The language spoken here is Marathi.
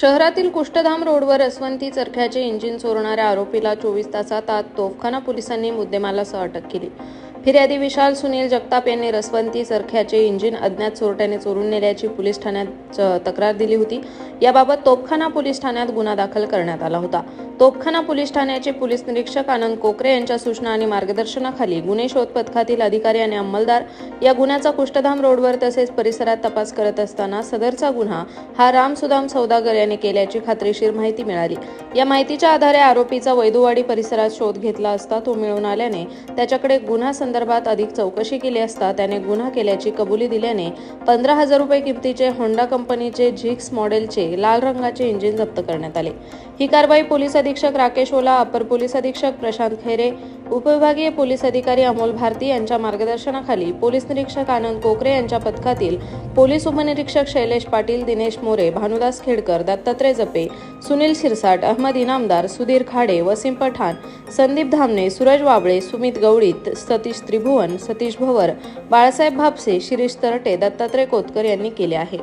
शहरातील कुष्ठधाम रोडवर रसवंती चरख्याचे इंजिन चोरणाऱ्या आरोपीला चोवीस तासात आत तोफखाना पोलिसांनी मुद्देमालासह अटक केली. फिर्यादी विशाल सुनील जगताप यांनी रसवंती सरख्याचे इंजिन अज्ञात चोरट्याने चोरून नेल्याची पोलीस ठाण्यात तक्रार दिली होती. याबाबत तोपखाना पोलीस ठाण्यात गुन्हा दाखल करण्यात आला होता. तोपखाना पोलीस ठाण्याचे पोलीस निरीक्षक आनंद कोकरे यांच्या सूचना आणि मार्गदर्शनाखाली गुन्हे शोध पथकातील अधिकारी आणि अंमलदार या गुन्ह्याचा कुष्ठधाम रोडवर तसेच परिसरात तपास करत असताना सदरचा गुन्हा हा राम सुदाम सौदागर याने केल्याची खात्रीशीर माहिती मिळाली. या माहितीच्या आधारे आरोपीचा वैदुवाडी परिसरात शोध घेतला असता तो मिळून आल्याने त्याच्याकडे गुन्हा संदर्भात अधिक चौकशी केली असता त्याने गुन्हा केल्याची कबुली दिल्याने पंधरा हजार रुपये किमतीचे होंडा कंपनीचे झिक्स मॉडेलचे लाल रंगाचे इंजिन जप्त करण्यात आले. ही कारवाई पोलीस अधीक्षक राकेश ओला अपर पोलीस अधीक्षक प्रशांत खैरे उपविभागीय पोलीस अधिकारी अमोल भारती यांच्या मार्गदर्शनाखाली पोलीस निरीक्षक आनंद कोकरे यांच्या पथकातील पोलीस उपनिरीक्षक शैलेश पाटील दिनेश मोरे भानुदास खेडकर दत्तात्रय जपे सुनील शिरसाट अहमद इनामदार सुधीर खाडे वसीम पठाण संदीप धामणे सूरज वाबळे सुमित गवळीत सतीश त्रिभुवन सतीश भवर बाळासाहेब भापसे शिरीष तरटे दत्तात्रय कोतकर यांनी केले आहे.